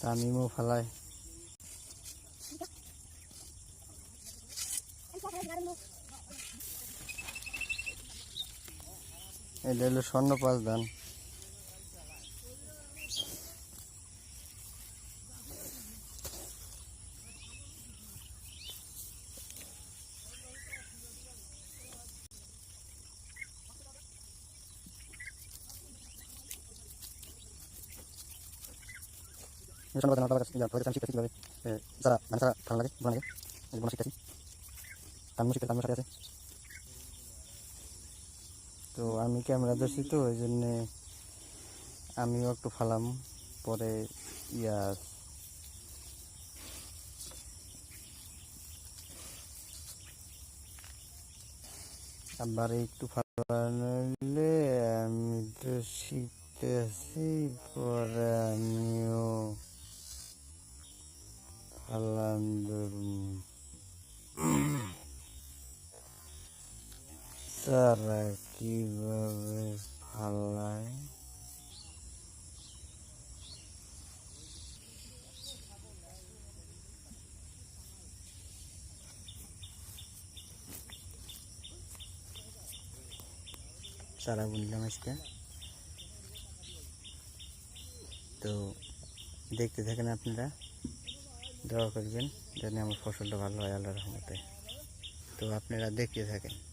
তামিমও ফালায়। এটা হলো স্বর্ণ পাঁচ ধান স্বর্ণ পাঁচ ধান আমার কাছে ধরে আমি শিখতেছি কীভাবে যারা ধান ছাড়া ভালো লাগে বোনা লাগে বোনা শিখতেছি। শিখতে আছে। তো আমি ক্যামেরা ধরছি তো ওই জন্যে আমিও একটু ফালাম, পরে ইয়া আবার একটু ফালালে আমি তো শিখতে আছি পরে আমিও ফালাম ধরুন তারা কীভাবে ফালায় তারা বুনলাম আজকে তো দেখতে থাকেন আপনারা দোয়া করবেন যেন আমার ফসলটা ভালো হয় আল্লাহ রহমতে। তো আপনারা দেখিয়ে থাকেন।